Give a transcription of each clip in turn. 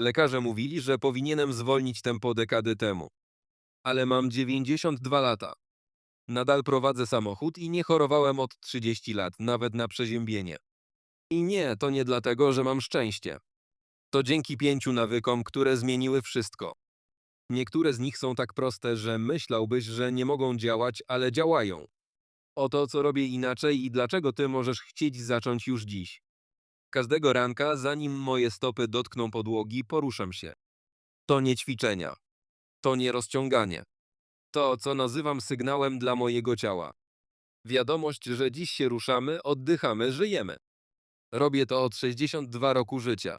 Lekarze mówili, że powinienem zwolnić tempo dekady temu. Ale mam 92 lata. Nadal prowadzę samochód i nie chorowałem od 30 lat, nawet na przeziębienie. I nie, to nie dlatego, że mam szczęście. To dzięki pięciu nawykom, które zmieniły wszystko. Niektóre z nich są tak proste, że myślałbyś, że nie mogą działać, ale działają. O to, co robię inaczej i dlaczego ty możesz chcieć zacząć już dziś. Każdego ranka, zanim moje stopy dotkną podłogi, poruszam się. To nie ćwiczenia. To nie rozciąganie. To, co nazywam sygnałem dla mojego ciała. Wiadomość, że dziś się ruszamy, oddychamy, żyjemy. Robię to od 62 roku życia.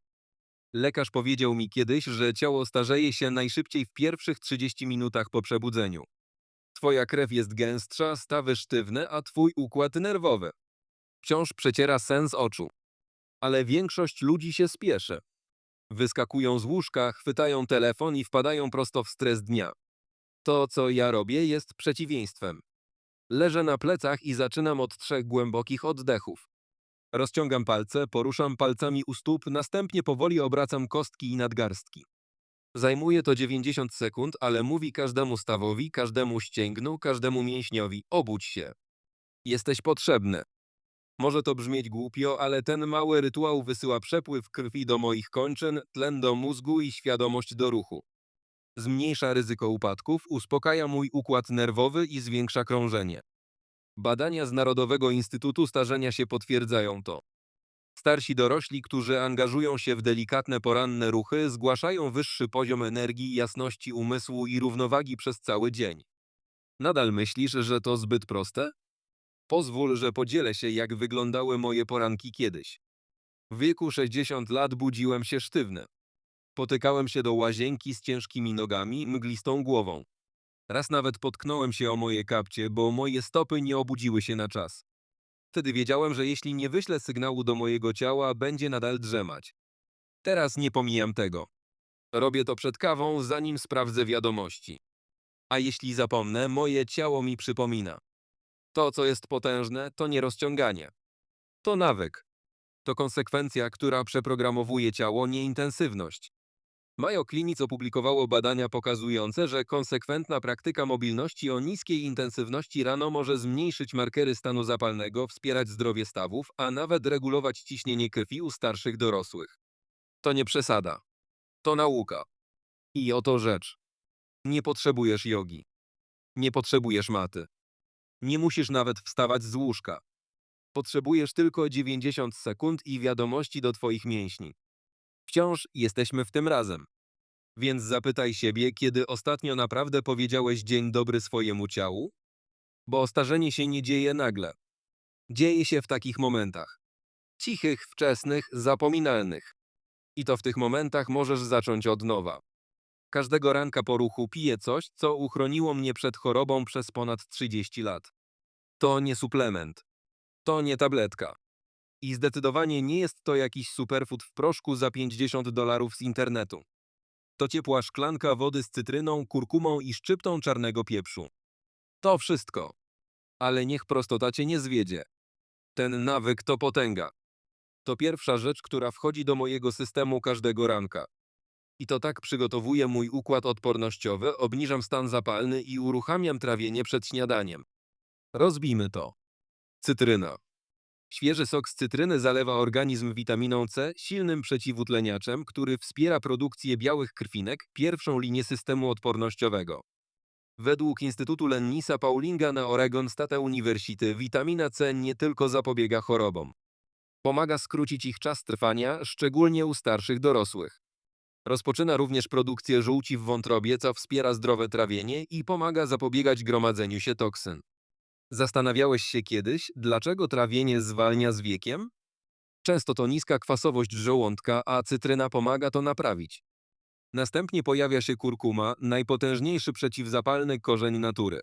Lekarz powiedział mi kiedyś, że ciało starzeje się najszybciej w pierwszych 30 minutach po przebudzeniu. Twoja krew jest gęstsza, stawy sztywne, a twój układ nerwowy. Wciąż przeciera sens oczu. Ale większość ludzi się spieszy. Wyskakują z łóżka, chwytają telefon i wpadają prosto w stres dnia. To, co ja robię, jest przeciwieństwem. Leżę na plecach i zaczynam od trzech głębokich oddechów. Rozciągam palce, poruszam palcami u stóp, następnie powoli obracam kostki i nadgarstki. Zajmuje to 90 sekund, ale mówi każdemu stawowi, każdemu ścięgnu, każdemu mięśniowi: obudź się. Jesteś potrzebny. Może to brzmieć głupio, ale ten mały rytuał wysyła przepływ krwi do moich kończyn, tlen do mózgu i świadomość do ruchu. Zmniejsza ryzyko upadków, uspokaja mój układ nerwowy i zwiększa krążenie. Badania z Narodowego Instytutu Starzenia się potwierdzają to. Starsi dorośli, którzy angażują się w delikatne poranne ruchy, zgłaszają wyższy poziom energii, jasności umysłu i równowagi przez cały dzień. Nadal myślisz, że to zbyt proste? Pozwól, że podzielę się, jak wyglądały moje poranki kiedyś. W wieku 60 lat budziłem się sztywny. Potykałem się do łazienki z ciężkimi nogami, mglistą głową. Raz nawet potknąłem się o moje kapcie, bo moje stopy nie obudziły się na czas. Wtedy wiedziałem, że jeśli nie wyślę sygnału do mojego ciała, będzie nadal drzemać. Teraz nie pomijam tego. Robię to przed kawą, zanim sprawdzę wiadomości. A jeśli zapomnę, moje ciało mi przypomina. To, co jest potężne, to nie rozciąganie. To nawyk. To konsekwencja, która przeprogramowuje ciało, nie intensywność. Mayo Clinic opublikowało badania pokazujące, że konsekwentna praktyka mobilności o niskiej intensywności rano może zmniejszyć markery stanu zapalnego, wspierać zdrowie stawów, a nawet regulować ciśnienie krwi u starszych dorosłych. To nie przesada. To nauka. I oto rzecz. Nie potrzebujesz jogi. Nie potrzebujesz maty. Nie musisz nawet wstawać z łóżka. Potrzebujesz tylko 90 sekund i wiadomości do Twoich mięśni. Wciąż jesteśmy w tym razem. Więc zapytaj siebie, kiedy ostatnio naprawdę powiedziałeś dzień dobry swojemu ciału? Bo starzenie się nie dzieje nagle. Dzieje się w takich momentach. Cichych, wczesnych, zapominalnych. I to w tych momentach możesz zacząć od nowa. Każdego ranka po ruchu piję coś, co uchroniło mnie przed chorobą przez ponad 30 lat. To nie suplement. To nie tabletka. I zdecydowanie nie jest to jakiś superfood w proszku za 50 dolarów z internetu. To ciepła szklanka wody z cytryną, kurkumą i szczyptą czarnego pieprzu. To wszystko. Ale niech prostota cię nie zwiedzie. Ten nawyk to potęga. To pierwsza rzecz, która wchodzi do mojego systemu każdego ranka. I to tak przygotowuje mój układ odpornościowy, obniżam stan zapalny i uruchamiam trawienie przed śniadaniem. Rozbijmy to. Cytryna. Świeży sok z cytryny zalewa organizm witaminą C, silnym przeciwutleniaczem, który wspiera produkcję białych krwinek, pierwszą linię systemu odpornościowego. Według Instytutu Lennisa Paulinga na Oregon State University witamina C nie tylko zapobiega chorobom. Pomaga skrócić ich czas trwania, szczególnie u starszych dorosłych. Rozpoczyna również produkcję żółci w wątrobie, co wspiera zdrowe trawienie i pomaga zapobiegać gromadzeniu się toksyn. Zastanawiałeś się kiedyś, dlaczego trawienie zwalnia z wiekiem? Często to niska kwasowość żołądka, a cytryna pomaga to naprawić. Następnie pojawia się kurkuma, najpotężniejszy przeciwzapalny korzeń natury.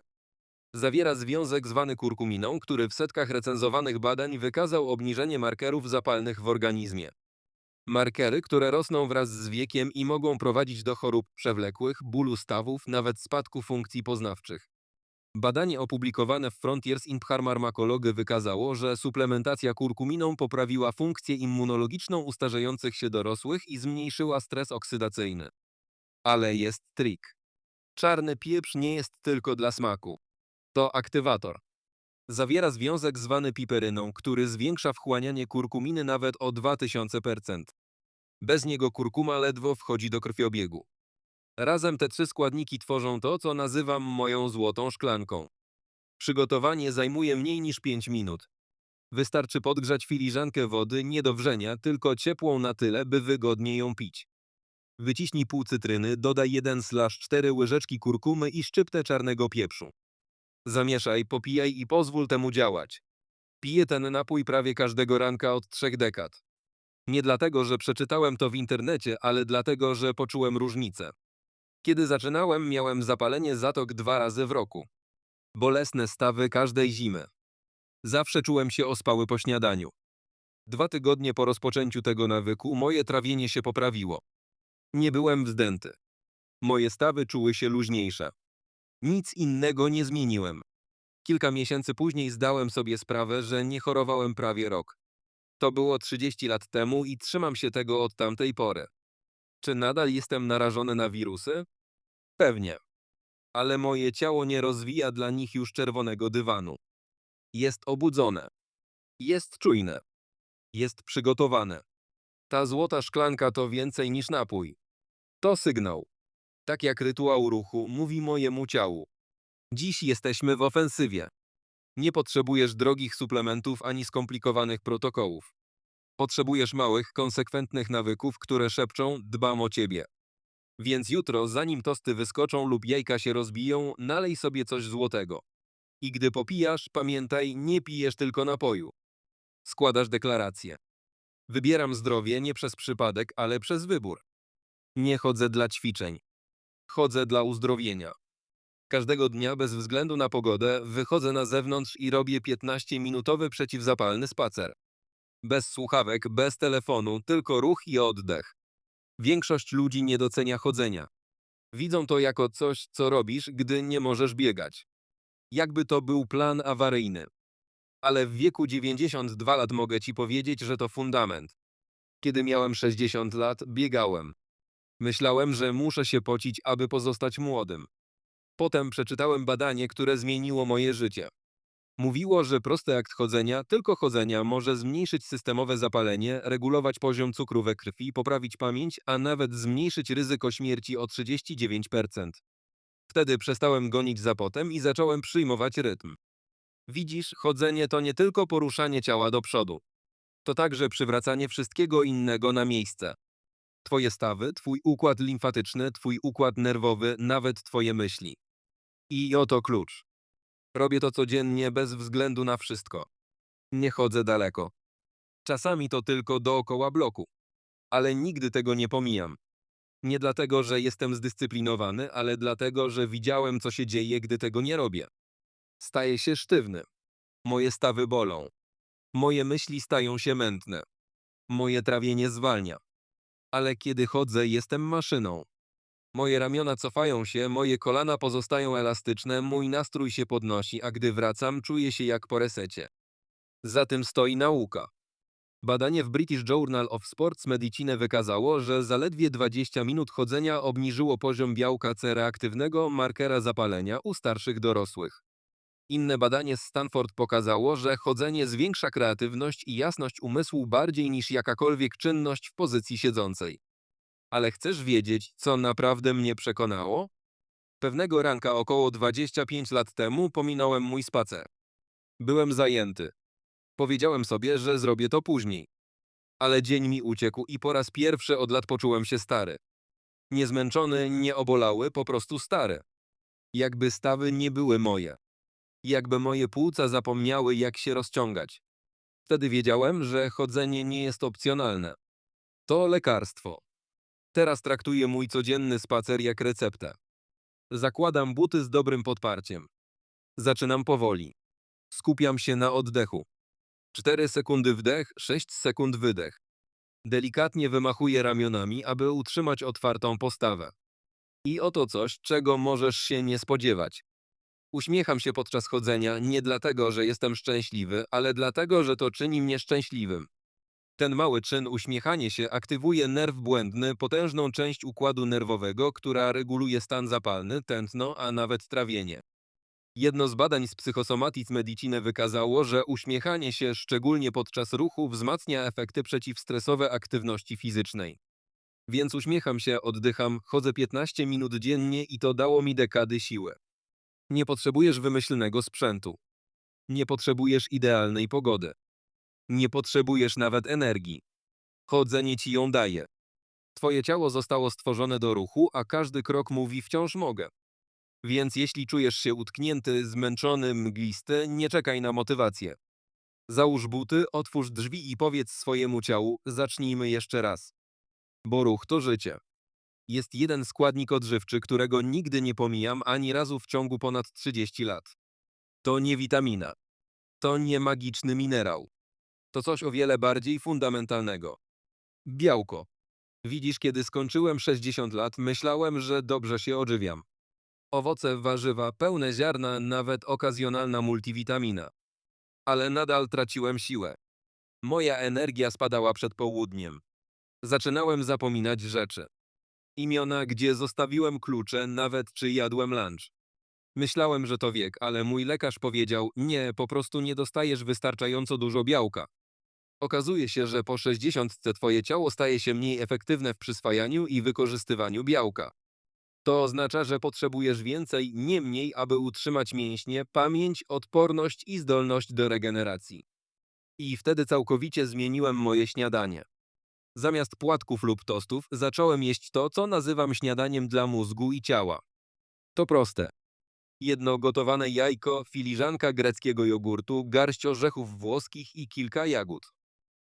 Zawiera związek zwany kurkuminą, który w setkach recenzowanych badań wykazał obniżenie markerów zapalnych w organizmie. Markery, które rosną wraz z wiekiem i mogą prowadzić do chorób przewlekłych, bólu stawów, nawet spadku funkcji poznawczych. Badanie opublikowane w Frontiers in Pharmacology wykazało, że suplementacja kurkuminą poprawiła funkcję immunologiczną u starzejących się dorosłych i zmniejszyła stres oksydacyjny. Ale jest trik. Czarny pieprz nie jest tylko dla smaku. To aktywator. Zawiera związek zwany piperyną, który zwiększa wchłanianie kurkuminy nawet o 2000%. Bez niego kurkuma ledwo wchodzi do krwiobiegu. Razem te trzy składniki tworzą to, co nazywam moją złotą szklanką. Przygotowanie zajmuje mniej niż 5 minut. Wystarczy podgrzać filiżankę wody nie do wrzenia, tylko ciepłą na tyle, by wygodnie ją pić. Wyciśnij pół cytryny, dodaj 1/4 łyżeczki kurkumy i szczyptę czarnego pieprzu. Zamieszaj, popijaj i pozwól temu działać. Piję ten napój prawie każdego ranka od trzech dekad. Nie dlatego, że przeczytałem to w internecie, ale dlatego, że poczułem różnicę. Kiedy zaczynałem, miałem zapalenie zatok dwa razy w roku. Bolesne stawy każdej zimy. Zawsze czułem się ospały po śniadaniu. Dwa tygodnie po rozpoczęciu tego nawyku moje trawienie się poprawiło. Nie byłem wzdęty. Moje stawy czuły się luźniejsze. Nic innego nie zmieniłem. Kilka miesięcy później zdałem sobie sprawę, że nie chorowałem prawie rok. To było 30 lat temu i trzymam się tego od tamtej pory. Czy nadal jestem narażony na wirusy? Pewnie. Ale moje ciało nie rozwija dla nich już czerwonego dywanu. Jest obudzone. Jest czujne. Jest przygotowane. Ta złota szklanka to więcej niż napój. To sygnał. Tak jak rytuał ruchu mówi mojemu ciału. Dziś jesteśmy w ofensywie. Nie potrzebujesz drogich suplementów ani skomplikowanych protokołów. Potrzebujesz małych, konsekwentnych nawyków, które szepczą: dbam o ciebie. Więc jutro, zanim tosty wyskoczą lub jajka się rozbiją, nalej sobie coś złotego. I gdy popijasz, pamiętaj, nie pijesz tylko napoju. Składasz deklarację. Wybieram zdrowie nie przez przypadek, ale przez wybór. Nie chodzę dla ćwiczeń. Chodzę dla uzdrowienia. Każdego dnia, bez względu na pogodę, wychodzę na zewnątrz i robię 15-minutowy przeciwzapalny spacer. Bez słuchawek, bez telefonu, tylko ruch i oddech. Większość ludzi nie docenia chodzenia. Widzą to jako coś, co robisz, gdy nie możesz biegać. Jakby to był plan awaryjny. Ale w wieku 92 lat mogę ci powiedzieć, że to fundament. Kiedy miałem 60 lat, biegałem. Myślałem, że muszę się pocić, aby pozostać młodym. Potem przeczytałem badanie, które zmieniło moje życie. Mówiło, że prosty akt chodzenia, tylko chodzenia, może zmniejszyć systemowe zapalenie, regulować poziom cukru we krwi, poprawić pamięć, a nawet zmniejszyć ryzyko śmierci o 39%. Wtedy przestałem gonić za potem i zacząłem przyjmować rytm. Widzisz, chodzenie to nie tylko poruszanie ciała do przodu. To także przywracanie wszystkiego innego na miejsce. Twoje stawy, twój układ limfatyczny, twój układ nerwowy, nawet twoje myśli. I oto klucz. Robię to codziennie bez względu na wszystko. Nie chodzę daleko. Czasami to tylko dookoła bloku. Ale nigdy tego nie pomijam. Nie dlatego, że jestem zdyscyplinowany, ale dlatego, że widziałem, co się dzieje, gdy tego nie robię. Staję się sztywny. Moje stawy bolą. Moje myśli stają się mętne. Moje trawienie zwalnia. Ale kiedy chodzę, jestem maszyną. Moje ramiona cofają się, moje kolana pozostają elastyczne, mój nastrój się podnosi, a gdy wracam, czuję się jak po resecie. Za tym stoi nauka. Badanie w British Journal of Sports Medicine wykazało, że zaledwie 20 minut chodzenia obniżyło poziom białka C reaktywnego, markera zapalenia u starszych dorosłych. Inne badanie z Stanford pokazało, że chodzenie zwiększa kreatywność i jasność umysłu bardziej niż jakakolwiek czynność w pozycji siedzącej. Ale chcesz wiedzieć, co naprawdę mnie przekonało? Pewnego ranka około 25 lat temu pominąłem mój spacer. Byłem zajęty. Powiedziałem sobie, że zrobię to później. Ale dzień mi uciekł i po raz pierwszy od lat poczułem się stary. Niezmęczony, nie obolały, po prostu stary. Jakby stawy nie były moje. Jakby moje płuca zapomniały, jak się rozciągać. Wtedy wiedziałem, że chodzenie nie jest opcjonalne. To lekarstwo. Teraz traktuję mój codzienny spacer jak receptę. Zakładam buty z dobrym podparciem. Zaczynam powoli. Skupiam się na oddechu. 4 sekundy wdech, 6 sekund wydech. Delikatnie wymachuję ramionami, aby utrzymać otwartą postawę. I oto coś, czego możesz się nie spodziewać. Uśmiecham się podczas chodzenia nie dlatego, że jestem szczęśliwy, ale dlatego, że to czyni mnie szczęśliwym. Ten mały czyn uśmiechanie się aktywuje nerw błędny, potężną część układu nerwowego, która reguluje stan zapalny, tętno, a nawet trawienie. Jedno z badań z Psychosomatis Medicine wykazało, że uśmiechanie się, szczególnie podczas ruchu, wzmacnia efekty przeciwstresowe aktywności fizycznej. Więc uśmiecham się, oddycham, chodzę 15 minut dziennie i to dało mi dekady siły. Nie potrzebujesz wymyślnego sprzętu. Nie potrzebujesz idealnej pogody. Nie potrzebujesz nawet energii. Chodzenie ci ją daje. Twoje ciało zostało stworzone do ruchu, a każdy krok mówi wciąż mogę. Więc jeśli czujesz się utknięty, zmęczony, mglisty, nie czekaj na motywację. Załóż buty, otwórz drzwi i powiedz swojemu ciału: zacznijmy jeszcze raz. Bo ruch to życie. Jest jeden składnik odżywczy, którego nigdy nie pomijam ani razu w ciągu ponad 30 lat. To nie witamina. To nie magiczny minerał. To coś o wiele bardziej fundamentalnego. Białko. Widzisz, kiedy skończyłem 60 lat, myślałem, że dobrze się odżywiam. Owoce, warzywa, pełne ziarna, nawet okazjonalna multivitamina. Ale nadal traciłem siłę. Moja energia spadała przed południem. Zaczynałem zapominać rzeczy. Imiona, gdzie zostawiłem klucze, nawet czy jadłem lunch. Myślałem, że to wiek, ale mój lekarz powiedział: Nie, po prostu nie dostajesz wystarczająco dużo białka. Okazuje się, że po 60 twoje ciało staje się mniej efektywne w przyswajaniu i wykorzystywaniu białka. To oznacza, że potrzebujesz więcej, nie mniej, aby utrzymać mięśnie, pamięć, odporność i zdolność do regeneracji. I wtedy całkowicie zmieniłem moje śniadanie. Zamiast płatków lub tostów zacząłem jeść to, co nazywam śniadaniem dla mózgu i ciała. To proste. Jedno gotowane jajko, filiżanka greckiego jogurtu, garść orzechów włoskich i kilka jagód.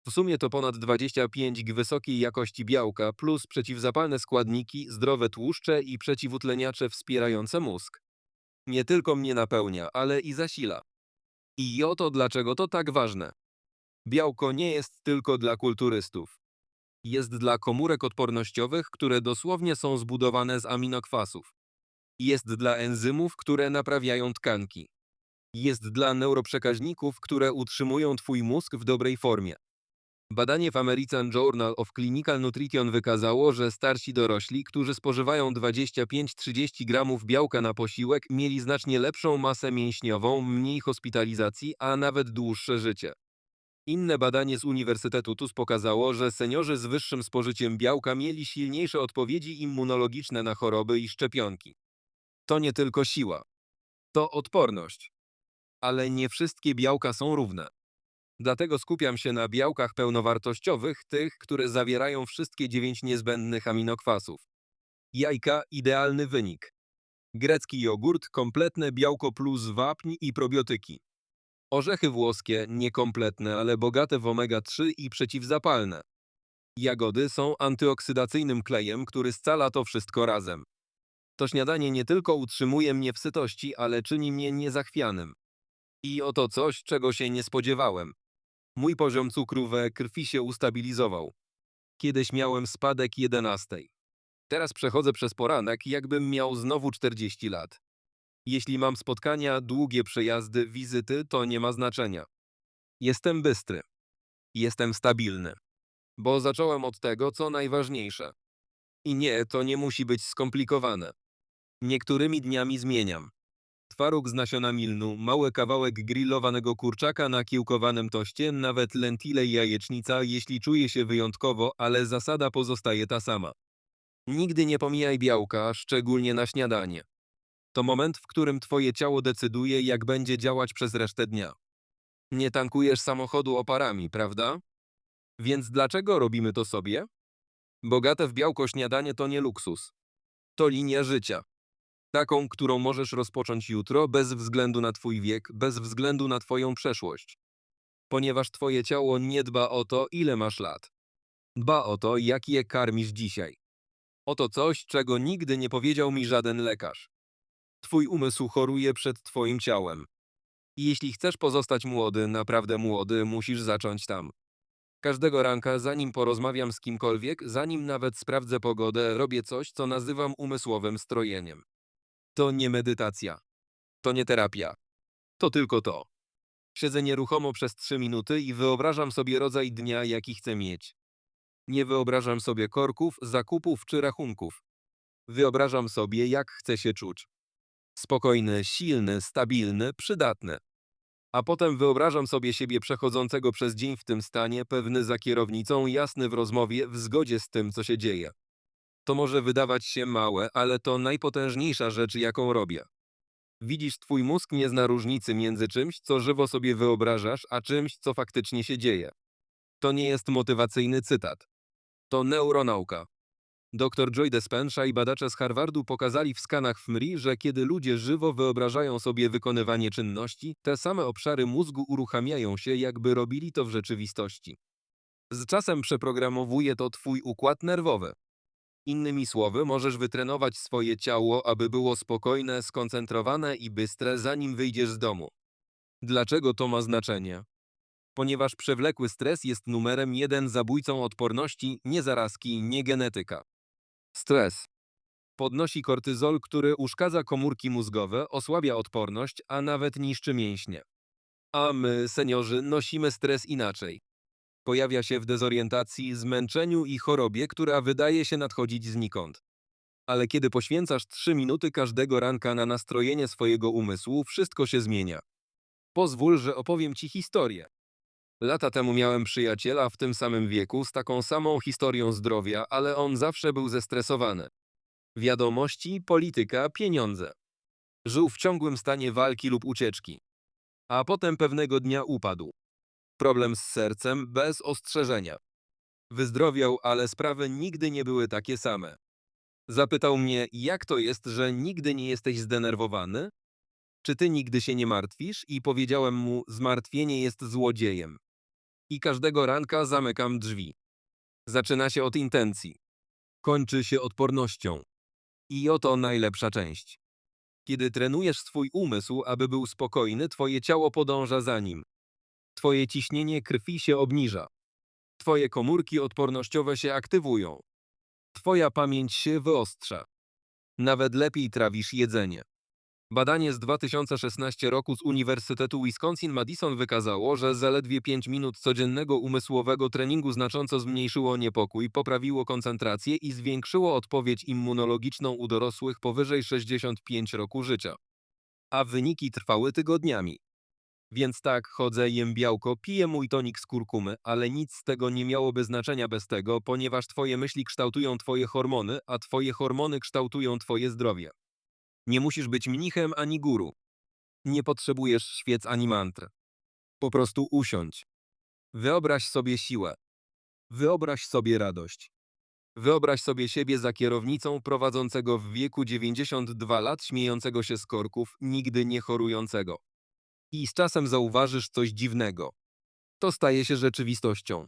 W sumie to ponad 25 g wysokiej jakości białka plus przeciwzapalne składniki, zdrowe tłuszcze i przeciwutleniacze wspierające mózg. Nie tylko mnie napełnia, ale i zasila. I oto dlaczego to tak ważne. Białko nie jest tylko dla kulturystów. Jest dla komórek odpornościowych, które dosłownie są zbudowane z aminokwasów. Jest dla enzymów, które naprawiają tkanki. Jest dla neuroprzekaźników, które utrzymują Twój mózg w dobrej formie. Badanie w American Journal of Clinical Nutrition wykazało, że starsi dorośli, którzy spożywają 25-30 gramów białka na posiłek, mieli znacznie lepszą masę mięśniową, mniej hospitalizacji, a nawet dłuższe życie. Inne badanie z Uniwersytetu TUS pokazało, że seniorzy z wyższym spożyciem białka mieli silniejsze odpowiedzi immunologiczne na choroby i szczepionki. To nie tylko siła. To odporność. Ale nie wszystkie białka są równe. Dlatego skupiam się na białkach pełnowartościowych, tych, które zawierają wszystkie dziewięć niezbędnych aminokwasów. Jajka idealny wynik. Grecki jogurt kompletne białko plus wapń i probiotyki. Orzechy włoskie niekompletne, ale bogate w omega-3 i przeciwzapalne. Jagody są antyoksydacyjnym klejem, który scala to wszystko razem. To śniadanie nie tylko utrzymuje mnie w sytości, ale czyni mnie niezachwianym. I oto coś, czego się nie spodziewałem. Mój poziom cukru we krwi się ustabilizował. Kiedyś miałem spadek 11. Teraz przechodzę przez poranek, jakbym miał znowu 40 lat. Jeśli mam spotkania, długie przejazdy, wizyty, to nie ma znaczenia. Jestem bystry. Jestem stabilny. Bo zacząłem od tego, co najważniejsze. I nie, to nie musi być skomplikowane. Niektórymi dniami zmieniam. Twaróg z nasiona milnu, mały kawałek grillowanego kurczaka na kiełkowanym toście, nawet lentile i jajecznica, jeśli czuję się wyjątkowo, ale zasada pozostaje ta sama. Nigdy nie pomijaj białka, szczególnie na śniadanie. To moment, w którym twoje ciało decyduje, jak będzie działać przez resztę dnia. Nie tankujesz samochodu oparami, prawda? Więc dlaczego robimy to sobie? Bogate w białko śniadanie to nie luksus. To linia życia. Taką, którą możesz rozpocząć jutro, bez względu na twój wiek, bez względu na twoją przeszłość. Ponieważ twoje ciało nie dba o to, ile masz lat. Dba o to, jak je karmisz dzisiaj. Oto coś, czego nigdy nie powiedział mi żaden lekarz. Twój umysł choruje przed twoim ciałem. Jeśli chcesz pozostać młody, naprawdę młody, musisz zacząć tam. Każdego ranka, zanim porozmawiam z kimkolwiek, zanim nawet sprawdzę pogodę, robię coś, co nazywam umysłowym strojeniem. To nie medytacja. To nie terapia. To tylko to. Siedzę nieruchomo przez trzy minuty i wyobrażam sobie rodzaj dnia, jaki chcę mieć. Nie wyobrażam sobie korków, zakupów czy rachunków. Wyobrażam sobie, jak chcę się czuć. Spokojny, silny, stabilny, przydatny. A potem wyobrażam sobie siebie przechodzącego przez dzień w tym stanie, pewny za kierownicą, jasny w rozmowie, w zgodzie z tym, co się dzieje. To może wydawać się małe, ale to najpotężniejsza rzecz, jaką robię. Widzisz, twój mózg nie zna różnicy między czymś, co żywo sobie wyobrażasz, a czymś, co faktycznie się dzieje. To nie jest motywacyjny cytat. To neuronauka. Dr Joy Dispenza i badacze z Harvardu pokazali w skanach FMRI, że kiedy ludzie żywo wyobrażają sobie wykonywanie czynności, te same obszary mózgu uruchamiają się, jakby robili to w rzeczywistości. Z czasem przeprogramowuje to twój układ nerwowy. Innymi słowy, możesz wytrenować swoje ciało, aby było spokojne, skoncentrowane i bystre, zanim wyjdziesz z domu. Dlaczego to ma znaczenie? Ponieważ przewlekły stres jest numerem jeden zabójcą odporności, nie zarazki, nie genetyka. Stres. Podnosi kortyzol, który uszkadza komórki mózgowe, osłabia odporność, a nawet niszczy mięśnie. A my, seniorzy, nosimy stres inaczej. Pojawia się w dezorientacji, zmęczeniu i chorobie, która wydaje się nadchodzić znikąd. Ale kiedy poświęcasz 3 minuty każdego ranka na nastrojenie swojego umysłu, wszystko się zmienia. Pozwól, że opowiem ci historię. Lata temu miałem przyjaciela w tym samym wieku z taką samą historią zdrowia, ale on zawsze był zestresowany. Wiadomości, polityka, pieniądze. Żył w ciągłym stanie walki lub ucieczki. A potem pewnego dnia upadł. Problem z sercem bez ostrzeżenia. Wyzdrowiał, ale sprawy nigdy nie były takie same. Zapytał mnie, jak to jest, że nigdy nie jesteś zdenerwowany? Czy ty nigdy się nie martwisz? I powiedziałem mu, zmartwienie jest złodziejem. I każdego ranka zamykam drzwi. Zaczyna się od intencji. Kończy się odpornością. I oto najlepsza część. Kiedy trenujesz swój umysł, aby był spokojny, twoje ciało podąża za nim. Twoje ciśnienie krwi się obniża. Twoje komórki odpornościowe się aktywują. Twoja pamięć się wyostrza. Nawet lepiej trawisz jedzenie. Badanie z 2016 roku z Uniwersytetu Wisconsin-Madison wykazało, że zaledwie 5 minut codziennego umysłowego treningu znacząco zmniejszyło niepokój, poprawiło koncentrację i zwiększyło odpowiedź immunologiczną u dorosłych powyżej 65 roku życia. A wyniki trwały tygodniami. Więc tak, chodzę, jem białko, piję mój tonik z kurkumy, ale nic z tego nie miałoby znaczenia bez tego, ponieważ twoje myśli kształtują twoje hormony, a twoje hormony kształtują twoje zdrowie. Nie musisz być mnichem ani guru. Nie potrzebujesz świec ani mantr. Po prostu usiądź. Wyobraź sobie siłę. Wyobraź sobie radość. Wyobraź sobie siebie za kierownicą prowadzącego w wieku 92 lat śmiejącego się z korków, nigdy nie chorującego. I z czasem zauważysz coś dziwnego. To staje się rzeczywistością.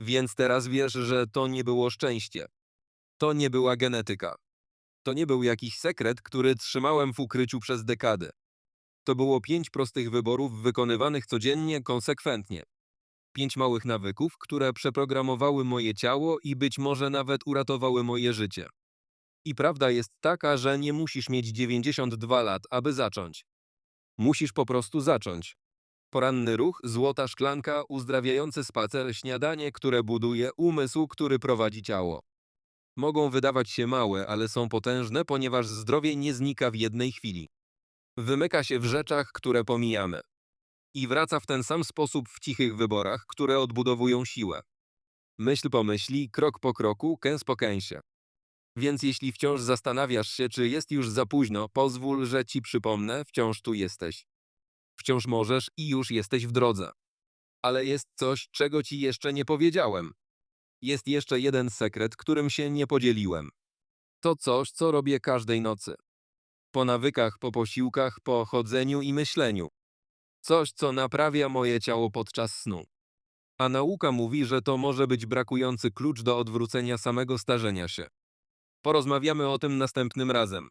Więc teraz wiesz, że to nie było szczęście. To nie była genetyka. To nie był jakiś sekret, który trzymałem w ukryciu przez dekady. To było pięć prostych wyborów wykonywanych codziennie, konsekwentnie. Pięć małych nawyków, które przeprogramowały moje ciało i być może nawet uratowały moje życie. I prawda jest taka, że nie musisz mieć 92 lat, aby zacząć. Musisz po prostu zacząć. Poranny ruch, złota szklanka, uzdrawiający spacer, śniadanie, które buduje umysł, który prowadzi ciało. Mogą wydawać się małe, ale są potężne, ponieważ zdrowie nie znika w jednej chwili. Wymyka się w rzeczach, które pomijamy. I wraca w ten sam sposób w cichych wyborach, które odbudowują siłę. Myśl po myśli, krok po kroku, kęs po kęsie. Więc jeśli wciąż zastanawiasz się, czy jest już za późno, pozwól, że ci przypomnę, wciąż tu jesteś. Wciąż możesz i już jesteś w drodze. Ale jest coś, czego ci jeszcze nie powiedziałem. Jest jeszcze jeden sekret, którym się nie podzieliłem. To coś, co robię każdej nocy. Po nawykach, po posiłkach, po chodzeniu i myśleniu. Coś, co naprawia moje ciało podczas snu. A nauka mówi, że to może być brakujący klucz do odwrócenia samego starzenia się. Porozmawiamy o tym następnym razem.